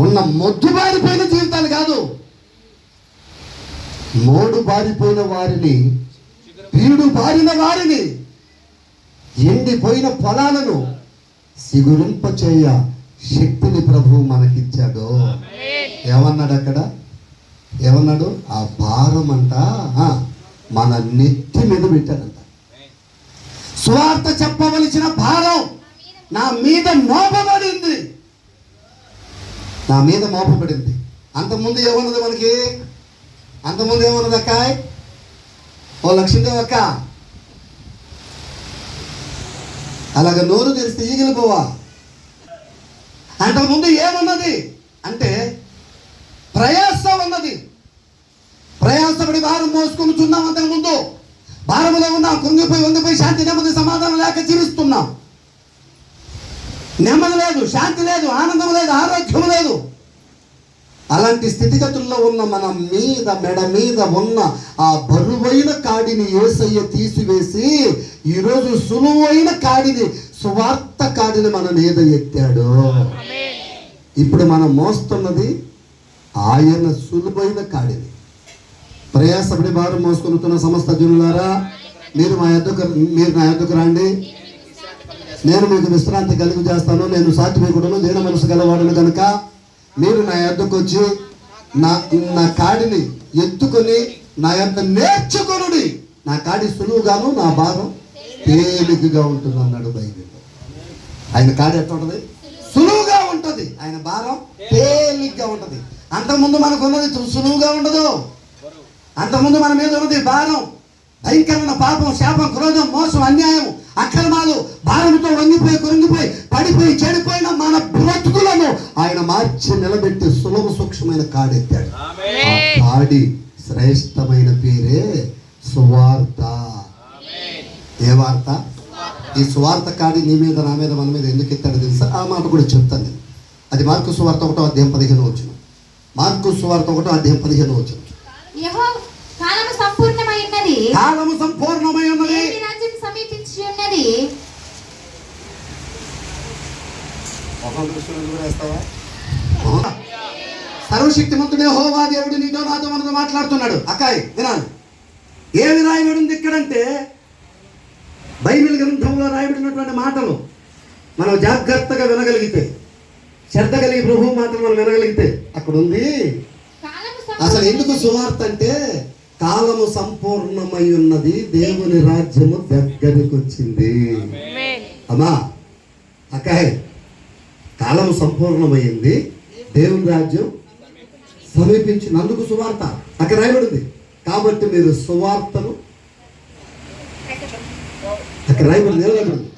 ఉన్న మొద్దు బారిపోయిన జీవితాలు కాదు. మోడు బారిపోయిన వారిని పీడు బారిన వారిని ఎండిపోయిన పొలాలను సిగురింపచేయ శక్తిని ప్రభువు మనకిచ్చాడు. ఏమన్నాడు అక్కడ? ఏమన్నాడు? ఆ భారం అంట మన నెత్తి మీద పెట్టాడంట. స్వార్థ చెప్పవలసిన భారం నా మీద మోపబడింది. నా మీద మోపబడింది. అంతకుముందు ఏమన్నది మనకి? అంతకుముందు ఏమన్నది అక్క? ఓ లక్ష్మీదేవి అక్క. అలాగ నోరు తెరిస్తే ఈగలు పోవా. అంతకుముందు ఏమన్నది? అంటే ప్రయాస ఉన్నది. ప్రయాసపడి భారం మోసుకుంటున్నాం అంతకుముందు. భారములో ఉన్నాం కుంగిపోయి ఉండిపోయి శాంతి నెమ్మది సమాధానం లేక జీవిస్తున్నాం. నెమ్మది లేదు శాంతి లేదు ఆనందం లేదు ఆరోగ్యం అలాంటి స్థితిగతుల్లో ఉన్న మన మీద మెడ మీద ఉన్న ఆ బరువైన కాడిని ఏసయ్య తీసివేసి ఈరోజు సులువైన కాడిని సువార్త కాడిని మన మీద ఎత్తాడు. ఇప్పుడు మనం మోస్తున్నది ఆయన సులువైన కాడిని. ప్రయాసపడి భారం మోసుకుంటున్న సమస్త జనులారా మీరు మా యొద్దకు మీరు నా యొద్దకు రండి. నేను మీకు విశ్రాంతి కలుగు చేస్తాను నేను సాత్వికుడును దీన మనసు గలవాడును కనుక మీరు నా యొద్దకు వచ్చి నా నా కాడిని ఎత్తుకొని నా యొక్క నేర్చుకొనుడి. నా కాడి సులువుగాను నా భారం తేలికగా ఉంటుంది అన్నాడు బైబిల్. ఆయన కాడి ఎట్లా ఉంటుంది? సులువుగా ఉంటుంది. ఆయన భారం తేలిగ్గా ఉంటుంది. అంతకుముందు మనకు ఉన్నది సులువుగా ఉండదు. అంతకుముందు మన మీద ఉన్నది భారం భయంకరమైన పాపం శాపం క్రోధం మోసం అన్యాయం అక్రమాలు భారంతో వంగిపోయి కొరింగిపోయి పడిపోయి చెడిపోయిన మన బ్రతుకులను ఆయన మార్చి నిలబెట్టి సులభ సూక్ష్మమైన కాడెత్తాడు. ఆ కాడి శ్రేష్టమైన పేరే సువార్త. ఏ వార్త? ఈ సువార్త కాడి నీ మీద నా మీద మన మీద ఎందుకు ఎత్తాడు తెలుసా? ఆ మాట కూడా చెప్తాను నేను. అది మార్కు సువార్త ఒకటో అధ్యాయం పదిహేను వచ్చిన మార్కు సువార్త ఒకటో అధ్యాయం పదిహేను వచ్చిన కాలము సంపూర్ణమై ఉన్నది. కాలము సంపూర్ణమై ఉన్నది. రాజ్యం సమీపించి ఉన్నది? సర్వశక్తిమంతుడే హోవా దేవుడు నీతో నాతో మనతో మాట్లాడుతున్నాడు. అక్కాయ్ వినాలి. ఏమి రాయబడింది ఇక్కడంటే బైబిల్ గ్రంథంలో రాయబడినటువంటి మాటలు మనం జాగ్రత్తగా వినగలిగితే శ్రద్ధ కలిగి ప్రభు మాటలు మనం వినగలిగితే అక్కడ ఉంది అసలు ఎందుకు సువార్త అంటే కాలము సంపూర్ణమై ఉన్నది దేవుని రాజ్యము దగ్గరికి వచ్చింది అమ్మా అక్కాయ్ కాలము సంపూర్ణమైంది. దేవుని రాజ్యం సమీపించినందుకు సువార్త. అక్కడ రాయబడింది. కాబట్టి మీరు సువార్తను అక్కడ రాయబడింది.